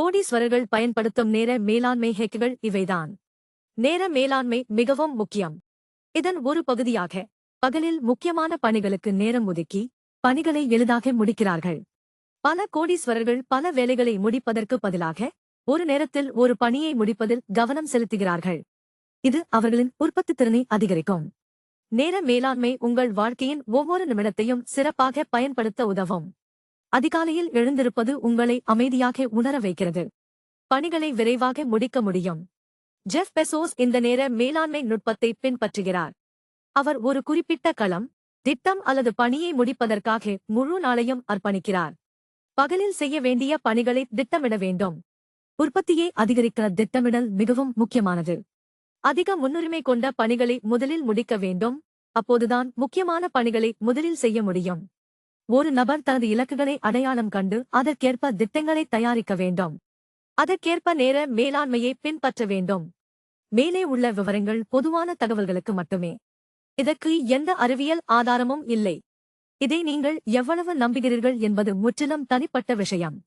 கோடீஸ்வரர்கள் பயன்படுத்தும் நேர மேலாண்மை ஹேக்குகள் இவைதான். நேர மேலாண்மை மிகவும் முக்கியம். இதன் ஒரு பகுதியாக பகலில் முக்கியமான பணிகளுக்கு நேரம் ஒதுக்கி பணிகளை எளிதாக முடிக்கிறார்கள். பல கோடீஸ்வரர்கள் பல வேலைகளை முடிப்பதற்கு பதிலாக ஒரு நேரத்தில் ஒரு பணியை முடிப்பதில் கவனம் செலுத்துகிறார்கள். இது அவர்களின் உற்பத்தி திறனை அதிகரிக்கும். நேர மேலாண்மை உங்கள் வாழ்க்கையின் ஒவ்வொரு நிமிடத்தையும் சிறப்பாக பயன்படுத்த உதவும். அதிகாலையில் எழுந்திருப்பது உங்களை அமைதியாக உணர வைக்கிறது. பணிகளை விரைவாக முடிக்க முடியும். ஜெஃப் பெசோஸ் இந்த நேர மேலாண்மை நுட்பத்தை பின்பற்றுகிறார். அவர் ஒரு குறிப்பிட்ட களம் திட்டம் அல்லது பணியை முடிப்பதற்காக முழு நாளையும் அர்ப்பணிக்கிறார். பகலில் செய்ய வேண்டிய பணிகளை திட்டமிட வேண்டும். உற்பத்தியை அதிகரிக்க திட்டமிடல் மிகவும் முக்கியமானது. அதிக முன்னுரிமை கொண்ட பணிகளை முதலில் முடிக்க வேண்டும். அப்போதுதான் முக்கியமான பணிகளை முதலில் செய்ய முடியும். ஒரு நபர் தனது இலக்குகளை அடையாளம் கண்டு அதற்கேற்ப திட்டங்களை தயாரிக்க வேண்டும். அதற்கேற்ப நேர மேலாண்மையை பின்பற்ற வேண்டும். மேலே உள்ள விவரங்கள் பொதுவான தகவல்களுக்கு மட்டுமே. இதற்கு எந்த அறிவியல் ஆதாரமும் இல்லை. இதை நீங்கள் எவ்வளவு நம்புகிறீர்கள் என்பது முற்றிலும் தனிப்பட்ட விஷயம்.